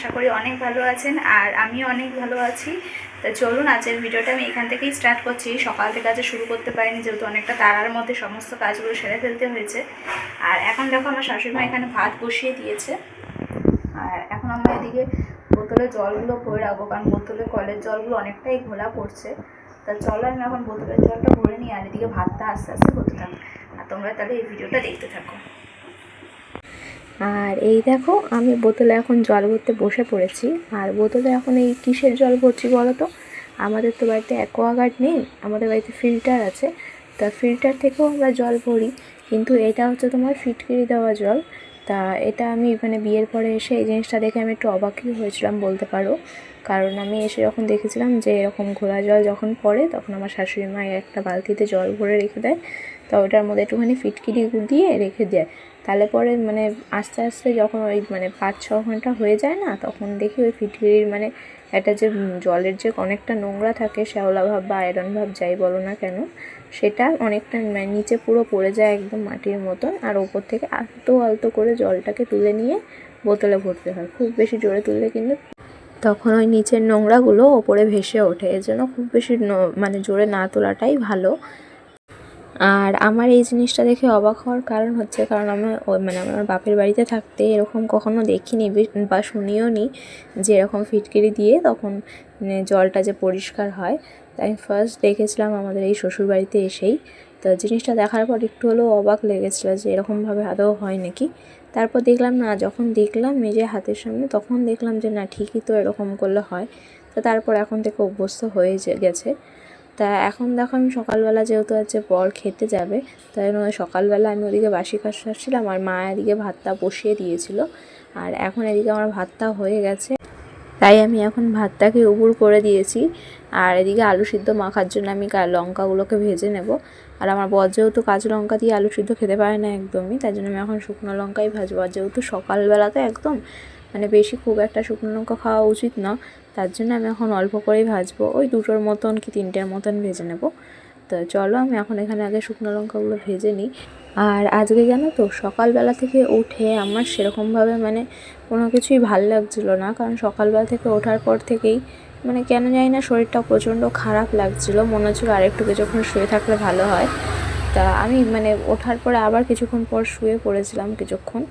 আশা করি অনেক ভালো আছেন আর আমিও অনেক ভালো আছি। তা চলুন, আজকের ভিডিওটা আমি এখান থেকেই স্টার্ট করছি। সকাল থেকে আজ শুরু করতে পারিনি, যেহেতু অনেকটা তারার মধ্যে সমস্ত কাজগুলো সেরে ফেলতে হয়েছে। আর এখন দেখো আমার শাশুড়িমা এখানে ভাত বসিয়ে দিয়েছে। আর এখন আমরা এদিকে বোতলে জলগুলো ভরে রাখব, কারণ বোতলে কলের জলগুলো অনেকটাই ঘোলা পড়ছে। তা চলো, আমি এখন বোতলের জলটা ভরে নিই, আর এদিকে ভাতটা আস্তে আস্তে হতে থাকো। আর তোমরা তাহলে এই ভিডিওটা দেখতে থাকো। আর এই দেখো, আমি বোতলে এখন জল ভরতে বসে পড়েছি। আর বোতলে এখন এই কিসের জল ভরছি বলো তো? আমাদের তো বাড়িতে অ্যাকোয়াগার্ড নেই, আমাদের বাড়িতে ফিল্টার আছে। তা ফিল্টার থেকেও আমরা জল ভরি, কিন্তু এটা হচ্ছে তোমার ফিটকিরি দেওয়া জল। তা এটা আমি মানে বিয়ের পরে এসে এই জিনিসটা দেখে আমি একটু অবাকই হয়েছিলাম বলতে পারো। কারণ আমি এসে যখন দেখেছিলাম যে এরকম ঘোলা জল যখন পড়ে, তখন আমার শাশুড়ি মা একটা বালতিতে জল ভরে রেখে দেয়। তো ওটার মধ্যে একটুখানি ফিটকিরি দিয়ে রেখে দেয়। তাহলে পরে মানে আস্তে আস্তে যখন ওই মানে পাঁচ ছ ঘণ্টা হয়ে যায় না, তখন দেখি ওই ফিটকিরির মানে একটা যে জলের যে অনেকটা নোংরা থাকে, শ্যাওলা ভাব বা আয়রন ভাব যাই বলো না কেন, সেটা অনেকটা মানে নিচে পুরো পড়ে যায় একদম মাটির মতন। আর ওপর থেকে আলতো আলতো করে জলটাকে তুলে নিয়ে বোতলে ভরতে হয়। খুব বেশি জোরে তুললে কিন্তু তখন ওই নিচের নোংরাগুলো ওপরে ভেসে ওঠে। এর জন্য খুব বেশি মানে জোরে না তোলাটাই ভালো। আর আমার এই জিনিসটা দেখে অবাক হওয়ার কারণ হচ্ছে কারণ আমার মানে আমার বাপের বাড়িতে থাকতে এরকম কখনো দেখিনি বা শুনিও নি যে এরকম ফিটকিরি দিয়ে তখন মানে জলটা যে পরিষ্কার হয়। তাই আমি ফার্স্ট দেখেছিলাম আমাদের এই শ্বশুর বাড়িতে এসেই। তো জিনিসটা দেখার পর একটু হলেও অবাক লেগেছিলো যে এরকমভাবে আদৌ হয় নাকি। তারপর দেখলাম, না, যখন দেখলাম নিজের হাতের সামনে, তখন দেখলাম যে, না, ঠিকই তো এরকম করলে হয়। তো তারপর এখন থেকে অভ্যস্ত হয়ে গেছে। তা এখন দেখো আমি সকালবেলা যেহেতু আছে বর খেতে যাবে, তাই জন্য সকালবেলা আমি ওদিকে বাসি কাজ সারছিলাম আর মা এদিকে ভাতটা বসিয়ে দিয়েছিল। আর এখন এদিকে আমার ভাতটা হয়ে গেছে, তাই আমি এখন ভাতটাকে উবুর করে দিয়েছি। আর এদিকে আলু সিদ্ধ মাখার জন্য আমি লঙ্কাগুলোকে ভেজে নেব। আর আমার বর যেহেতু কাঁচা লঙ্কা দিয়ে আলু সিদ্ধ খেতে পারে না একদমই, তাই জন্য আমি এখন শুকনো লঙ্কাই ভাজবো। আর যেহেতু সকালবেলাতে একদম মানে বেশি খুব একটা শুকনো লঙ্কা খাওয়া উচিত না। তার জন্য আমি এখন অল্প করেই ভাজবো। ওই দুটোর মতন কি তিনটের মতন ভেজে নেব। তো চলো আমি এখন এখানে আগে শুকনো লঙ্কাগুলো ভেজে নিই। আর আজকে জানো তো, সকালবেলা থেকে উঠে আমার সেরকমভাবে মানে কোনো কিছুই ভালো লাগছিল না। কারণ সকালবেলা থেকে ওঠার পর থেকেই মানে কেন জানি না শরীরটা প্রচণ্ড খারাপ লাগছিল। মনে হচ্ছিল আরেকটু কিছুক্ষণ শুয়ে থাকলে ভালো হয়। তা আমি মানে ওঠার পরে আবার কিছুক্ষণ পর শুয়ে পড়েছিলাম কিছুক্ষণ।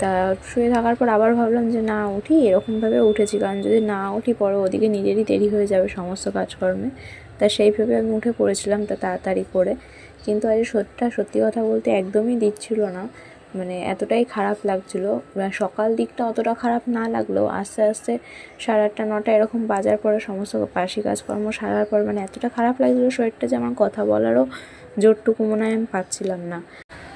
তা শুয়ে থাকার পর আবার ভাবলাম যে না, উঠি এরকমভাবে উঠেছি। কারণ যদি না উঠি, পরে ওদিকে নিজেরই দেরি হয়ে যাবে সমস্ত কাজকর্মে। তা সেইভাবে আমি উঠে পড়েছিলাম তা তাড়াতাড়ি করে। কিন্তু আজ সত্যটা, সত্যি কথা বলতে একদমই দিচ্ছিল না। মানে এতটাই খারাপ লাগছিল। মানে সকাল দিকটা অতটা খারাপ না লাগলেও আস্তে আস্তে সাড়ে আটটা, নটা এরকম বাজার পরে সমস্ত পাশি কাজকর্ম সারার পর মানে এতটা খারাপ লাগছিল শরীরটা যে আমার কথা বলারও জোরটুকু মনে হয় আমি পাচ্ছিলাম না।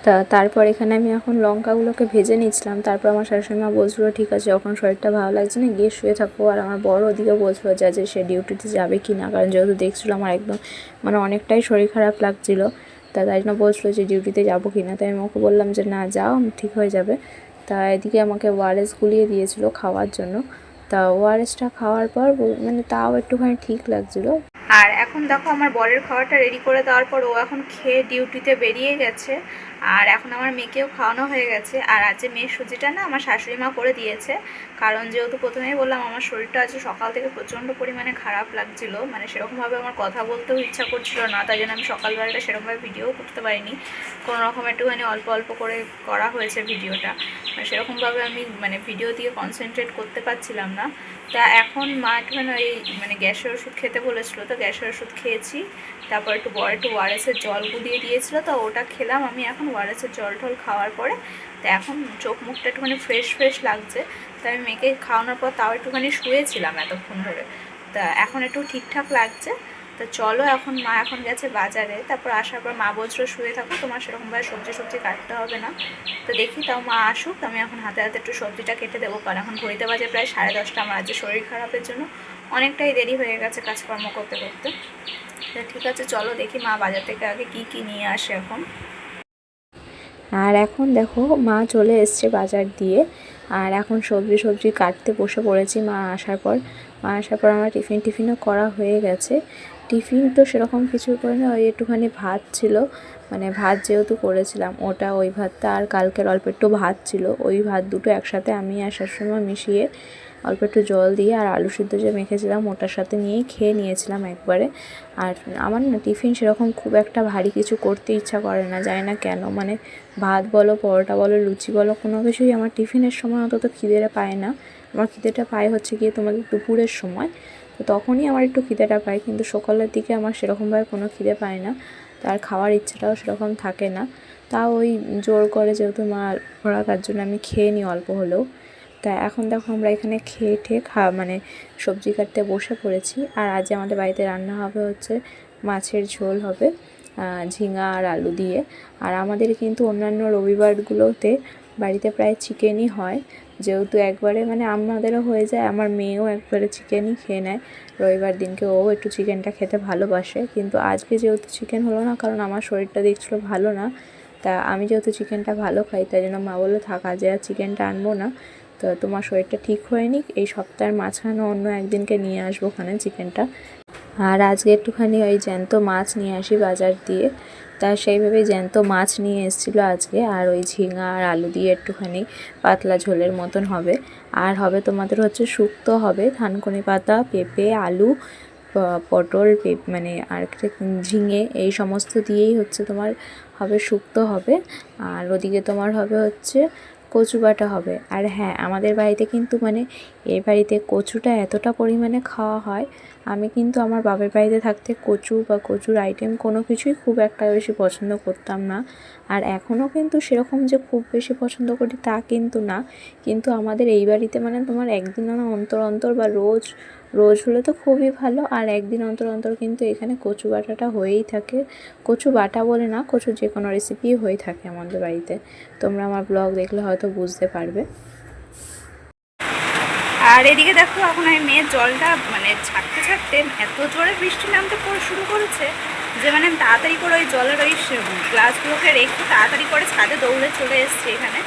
তা তারপর এখানে আমি এখন লঙ্কাগুলোকে ভেজে নিচ্ছিলাম তারপর আমার শাশুড়ি মা বলছিলো, ঠিক আছে, যখন শরীরটা ভালো লাগছে না, গিয়ে শুয়ে থাকো। আর আমার বড় ওদিকে বলছিলো যা যে সে ডিউটিতে যাবে কি না? কারণ যেহেতু দেখছিলো আমার একদম মানে অনেকটাই শরীর খারাপ লাগছিল, তা তাই জন্য বলছিলো যে, ডিউটিতে যাব কি না? তাই আমি ওকে বললাম যে, না, যাও ঠিক হয়ে যাবে। তা এদিকে আমাকে ওয়ারেস গুলিয়ে দিয়েছিলো খাওয়ার জন্য। তা ওয়ারেসটা খাওয়ার পর মানে তাও একটুখানি ঠিক লাগছিল। আর এখন দেখো আমার বরের খাবারটা রেডি করে দেওয়ার পর ও এখন খেয়ে ডিউটিতে বেরিয়ে গেছে। আর এখন আমার মেয়েকেও খাওয়ানো হয়ে গেছে। আর আজকে মেয়ের সুজিটা না আমার শাশুড়ি মা করে দিয়েছে, কারণ যেহেতু প্রথমেই বললাম আমার শরীরটা আজ সকাল থেকে প্রচণ্ড পরিমাণে খারাপ লাগছিল মানে সেরকমভাবে আমার কথা বলতেও ইচ্ছা করছিল না, তাই জন্য আমি সকালবেলাটা সেরকমভাবে ভিডিও করতে পারিনি। কোনো রকম একটুখানি অল্প অল্প করে করা হয়েছে ভিডিওটা মানে সেরকমভাবে আমি মানে ভিডিও দিয়ে কনসেন্ট্রেট করতে পারছিলাম না। তা এখন মা একটুখানি ওই মানে গ্যাসের ওষুধ খেতে বলেছিলো, তো গ্যাসের ওষুধ খেয়েছি। তারপর একটু বড় একটু ওয়ারেসের জল গুলিয়ে দিয়েছিলো, তো ওটা খেলাম আমি এখন ওয়ারেসের জল টল খাওয়ার পরে। তো এখন চোখ মুখটা একটুখানি ফ্রেশ ফ্রেশ লাগছে। তো আমি মেয়েকে খাওয়ানোর পর তাও একটুখানি শুয়েছিলাম এতক্ষণ ধরে। তা এখন একটু ঠিকঠাক লাগছে। তো চলো এখন মা এখন গেছে বাজারে। তারপর আসার পর মা বলছিল শুয়ে থাকো, তোমার সেরকমভাবে সবজি সবজি কাটতে হবে না। তো দেখি তাও মা আসুক, আমি এখন হাতে হাতে একটু সবজিটা কেটে দেবো। কারণ এখন ঘড়িতে বাজে প্রায় সাড়ে দশটা। আমার আজকে শরীর খারাপের জন্য অনেকটাই দেরি হয়ে গেছে কাজকর্ম করতে করতে। ঠিক আছে, চলো দেখি মা বাজার থেকে আগে কি কি নিয়ে আসে এখন। আর এখন দেখো, মা চলে এসছে বাজার দিয়ে। আর এখন সবজি সবজি কাটতে বসে পড়েছি মা আসার পর। মা আসার পর আমার টিফিন টিফিনও করা হয়ে গেছে। টিফিন তো সেরকম কিছু করে না ওই একটুখানি ভাত ছিল। মানে ভাত যেহেতু করেছিলাম, ওটা ওই ভাতটা আর কালকের অল্প একটু ভাত ছিল। ওই ভাত দুটো একসাথে আমি আসার সময় মিশিয়ে অল্প একটু জল দিয়ে আর আলু সিদ্ধ যে মেখেছিলাম, ওটার সাথে নিয়েই খেয়ে নিয়েছিলাম একবারে। আর আমার না টিফিন সেরকম খুব একটা ভারী কিছু করতে ইচ্ছা করে না, জানি না কেন। মানে ভাত বলো, পরোটা বলো, লুচি বলো, কোনো কিছুই আমার টিফিনের সময় অন্তত খিদেটা পায় না। আমার খিদেটা পায় হচ্ছে গিয়ে তোমাদের দুপুরের সময়। তো তখনই আমার একটু খিদেটা পায়, কিন্তু সকালের দিকে আমার সেরকমভাবে কোনো খিদে পায় না। তার খাওয়ার ইচ্ছাটাও সেরকম থাকে না। তাও ওই জোর করে যেহেতু মা ওরা তার জন্য আমি খেয়ে নিই অল্প হলেও। তা এখন দেখো আমরা এখানে খেয়ে ঠেয়ে খা মানে সবজি কাটতে বসে পড়েছি। আর আজ আমাদের বাড়িতে রান্না হবে হচ্ছে মাছের ঝোল হবে ঝিঙা আর আলু দিয়ে। আর আমাদের কিন্তু অন্যান্য রবিবারগুলোতে বাড়িতে প্রায় চিকেনই হয়। যেহেতু একবারে মানে আমাদেরও হয়ে যায়, আমার মেয়েও একবারে চিকেনই খেয়ে নেয়। রবিবার দিনকে ও একটু চিকেনটা খেতে ভালোবাসে। কিন্তু আজকে যেহেতু চিকেন হলো না, কারণ আমার শরীরটা দেখছিলো ভালো না, তা আমি যেহেতু চিকেনটা ভালো খাই, তাই জন্য মা বলল, থাক, আজ আর চিকেনটা আনব না। তো তোমার শরীরটা ঠিক হয়নি এই সপ্তাহের মাঝখানে অন্য একদিনকে নিয়ে আসব ওখানে চিকেনটা। আর আজকে একটুখানি ওই জ্যান্ত মাছ নিয়ে আসি বাজার দিয়ে। তা সেইভাবে জ্যান্ত মাছ নিয়ে এসেছিল আজকে। আর ওই ঝিঙা আর আলু দিয়ে একটুখানি পাতলা ঝোলের মতন হবে। আর হবে তোমাদের হচ্ছে শুক্তো হবে, থানকুনি পাতা, পেঁপে, আলু পটল পে- মানে আর ঝিঙে, এই সমস্ত দিয়েই হচ্ছে তোমার হবে শুক্তো হবে। আর ওদিকে তোমার হবে হচ্ছে কচু বাটা হবে। আর হ্যাঁ আমাদের বাড়িতে কিন্তু মানে এই বাড়িতে কচুটা এতটা পরিমাণে খাওয়া হয়, আমি কিন্তু আমার বাপের বাড়িতে থাকতে কচু বা কচুর আইটেম কোনো কিছুই খুব একটা বেশি পছন্দ করতাম না। আর এখনও কিন্তু সেরকম যে খুব বেশি পছন্দ করি তা কিন্তু না। কিন্তু আমাদের এই বাড়িতে মানে তোমার একদিন না অন্তর অন্তর বা রোজ রোজ হলে তো খুবই ভালো। আর একদিন অন্তর অন্তর কিন্তু এখানে কচু বাটাটা হয়েই থাকে। কচু বাটা বলে না কচু যে কোনো রেসিপি হয়ে থাকে আমাদের বাড়িতে। তোমরা আমার ব্লগ দেখলে হয়তো বুঝতে পারবে। আর এদিকে দেখো, এখন আমি মেয়ের জলটা মানে ছাড়তে ছাড়তে এত জোরে বৃষ্টি নামতে পড়ে, শুরু করেছে যে মানে তাড়াতাড়ি করে ওই জলের ওই গ্লাসগুলোকে রেখে তাড়াতাড়ি করে ছাদে দৌড়ে চলে এসেছি এখানে।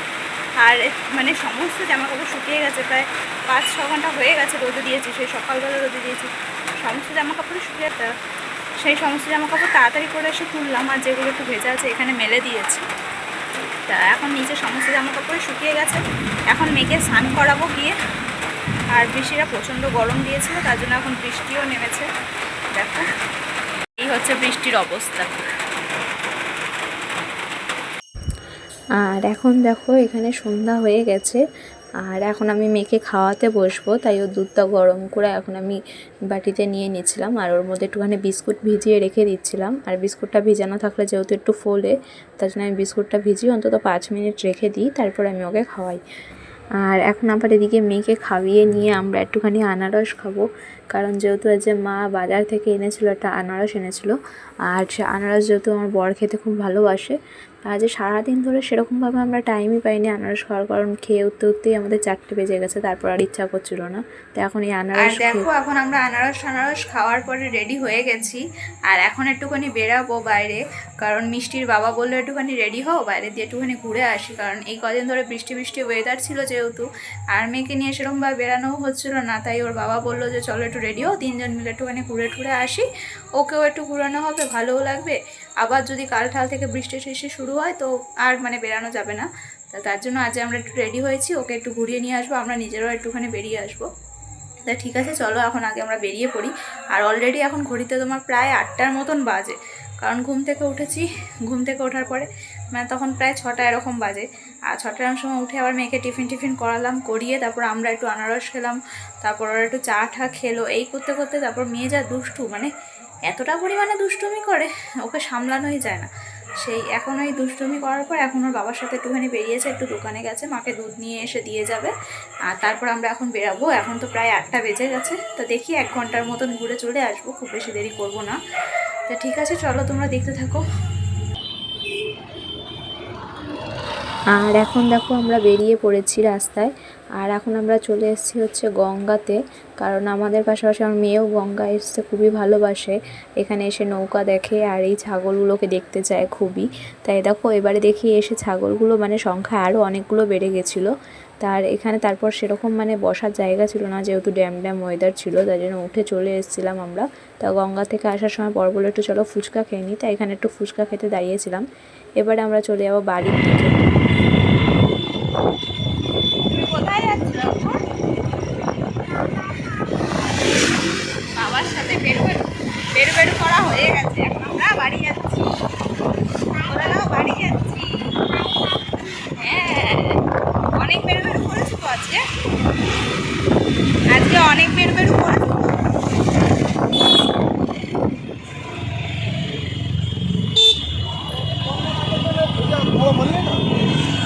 আর মানে সমস্ত জামা কাপড় শুকিয়ে গেছে, প্রায় পাঁচ, ছ ঘণ্টা হয়ে গেছে রোদে দিয়েছি, সেই সকালবেলা রোদে দিয়েছি। সমস্ত জামা কাপড় শুকিয়ে সেই সমস্ত জামা কাপড় তাড়াতাড়ি করে এসে তুললাম আর যেগুলো একটু ভেজা আছে এখানে মেলে দিয়েছি। তা এখন নিচে সমস্ত জামা কাপড় শুকিয়ে গেছে। এখন মেয়েকে স্নান করাবো গিয়ে আর বৃষ্টিটা প্রচণ্ড গরম দিয়েছিল, তার জন্য এখন বৃষ্টিও নেমেছে। দেখো, এই হচ্ছে বৃষ্টির অবস্থা। আর এখন দেখো, এখানে সন্ধ্যা হয়ে গেছে। আর এখন আমি মেয়েকে খাওয়াতে বসবো, তাই ওর দুধটা গরম করে এখন আমি বাটিতে নিয়ে নিচ্ছিলাম। আর ওর মধ্যে একটুখানি বিস্কুট ভিজিয়ে রেখে দিচ্ছিলাম। আর বিস্কুটটা ভিজানো থাকলে যেহেতু একটু ফোলে, তার জন্য আমি বিস্কুটটা ভিজিয়ে অন্তত পাঁচ মিনিট রেখে দিই, তারপর আমি ওকে খাওয়াই। আর এখন আবার এদিকে মেয়েকে খাইয়ে নিয়ে আমরা একটুখানি আনারস খাব। কারণ যেহেতু আজ মা বাজার থেকে এনেছিলো, একটা আনারস এনেছিলো। আর সে আনারস যেহেতু আমার বর খেতে খুব ভালোবাসে আজ সারাদিন ধরে সেরকমভাবে আমরা টাইমই পাইনি আনারস খাওয়ার কারণ খেয়ে উঠতে উঠতেই আমাদের চারটে বেজে গেছে তারপর আর ইচ্ছা করছিল না। তো এখন এই আর আনারস দেখো এখন আমরা আনারস আনারস খাওয়ার পরে রেডি হয়ে গেছি। আর এখন একটুখানি বেরাবো বাইরে কারণ মিষ্টির বাবা বলল একটুখানি রেডি হও বাইরে দিয়ে একটুখানি ঘুরে আসি কারণ এই কদিন ধরে বৃষ্টি বৃষ্টি ওয়েদার ছিল যেহেতু। আর মেয়েকে নিয়ে সেরকমভাবে বেরানোও হচ্ছিল না তাই ওর বাবা বলল যে চলো একটু রেডি হও তিনজন মিলে একটুখানি ঘুরে টুরে আসি। ওকেও একটু ঘুরানো হবে ভালোও লাগবে। আবার যদি কাল ঠাল থেকে বৃষ্টি টিষ্টি শুরু হয়, তো আর মানে বেরানো যাবে না। তা তার জন্য আজ আমরা একটু রেডি হয়েছি, ওকে একটু ঘুরিয়ে নিয়ে আসব, আমরা নিজেরাও একটুখানি বেরিয়ে আসব। তা ঠিক আছে, চলো এখন আগে আমরা বেরিয়ে পড়ি। আর অলরেডি এখন ঘড়িতে তোমার প্রায় আটটার মতন বাজে, কারণ ঘুম থেকে উঠেছি। ঘুম থেকে ওঠার পরে মানে তখন প্রায় ছটা এরকম বাজে। আর ছটার সময় উঠে আবার মেয়েকে টিফিন টিফিন করালাম, করিয়ে তারপর আমরা একটু আনারস খেলাম, তারপর ওরা একটু চা ঠা খেলো। এই করতে করতে তারপর মেয়ে যা দুষ্টু মানে এতটা পরিমাণে দুষ্টুমি করে, ওকে সামলানোই যায় না। সেই এখন ওই দুষ্টুমি করার পর এখন ওর বাবার সাথে একটুখানি বেরিয়েছে, একটু দোকানে গেছে, মাকে দুধ নিয়ে এসে দিয়ে যাবে। আর তারপর আমরা এখন বেরাবো। এখন তো প্রায় আটটা বেজে গেছে। তো দেখি এক ঘণ্টার মতন ঘুরে চলে আসব, খুব বেশি দেরি করব না। তো ঠিক আছে, চলো তোমরা দেখতে থাকো। আর এখন দেখো আমরা বেরিয়ে পড়েছি রাস্তায়। আর এখন আমরা চলে এসেছি হচ্ছে গঙ্গাতে, কারণ আমাদের পাশাপাশি আমার মেয়েও গঙ্গা এসতে খুবই ভালোবাসে। এখানে এসে নৌকা দেখে আর এই ছাগলগুলোকে দেখতে চায় খুবই। তাই দেখো, এবারে দেখি এসে ছাগলগুলো মানে সংখ্যা আরও অনেকগুলো বেড়ে গেছিল। তার এখানে তারপর সেরকম মানে বসার জায়গা ছিল না, যেহেতু ড্যাম ড্যাম ওয়েদার ছিল, তাই জন্য উঠে চলে এসেছিলাম আমরা। তা গঙ্গা থেকে আসার সময় পর বলে একটু চলো ফুচকা খেয়ে নিই। তাই এখানে একটু ফুচকা খেতে দাঁড়িয়েছিলাম। এবারে আমরা চলে যাব বাড়ির দিকে তুমি কোথায় যাচ্ছিলে এখন? বাবার সাথে বের বের বের বের করা হয়ে গেছে এখন আমরা বাড়ি যাচ্ছি বলে দাও বাড়ি যাচ্ছি হ্যাঁ অনেক বের বের করেছি তো আজকে আজকে অনেক বের বের করেছি তো।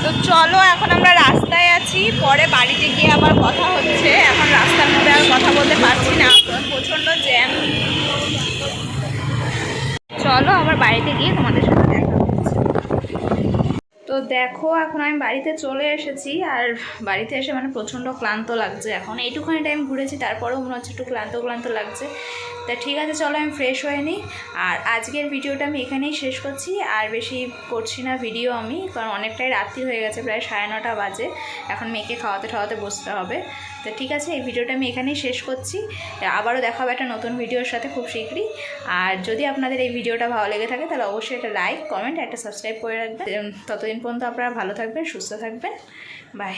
তো চলো এখন আমরা রাস্তায় আছি পরে বাড়িতে গিয়ে আবার কথা হচ্ছে এখন রাস্তার মধ্যে আর কথা বলতে পারছি না। প্রচণ্ড জ্যাম চলো আবার বাড়িতে গিয়ে তোমাদের সাথে দেখা তো দেখো, এখন আমি বাড়িতে চলে এসেছি আর বাড়িতে এসে মানে প্রচণ্ড ক্লান্ত লাগছে। এখন এইটুখানি টাইম ঘুরেছি, তারপরেও মনে হচ্ছে একটু ক্লান্ত ক্লান্ত লাগছে। তা ঠিক আছে, চলো আমি ফ্রেশ হয়ে নিই। আর আজকের ভিডিওটা আমি এখানেই শেষ করছি। আর বেশি করছি না ভিডিও আমি, কারণ অনেকটাই রাত্রি হয়ে গেছে, প্রায় সাড়ে নটা বাজে। এখন মেয়েকে খাওয়াতে খাওয়াতে বসতে হবে। তো ঠিক আছে, এই ভিডিওটা আমি এখানেই শেষ করছি। আবারও দেখা হবে একটা নতুন ভিডিওর সাথে খুব শীঘ্রই। আর যদি আপনাদের এই ভিডিওটা ভালো লেগে থাকে, তাহলে অবশ্যই একটা লাইক কমেন্ট একটা সাবস্ক্রাইব করে রাখবেন। ততদিন পর্যন্ত আপনারা ভালো থাকবেন, সুস্থ থাকবেন। বাই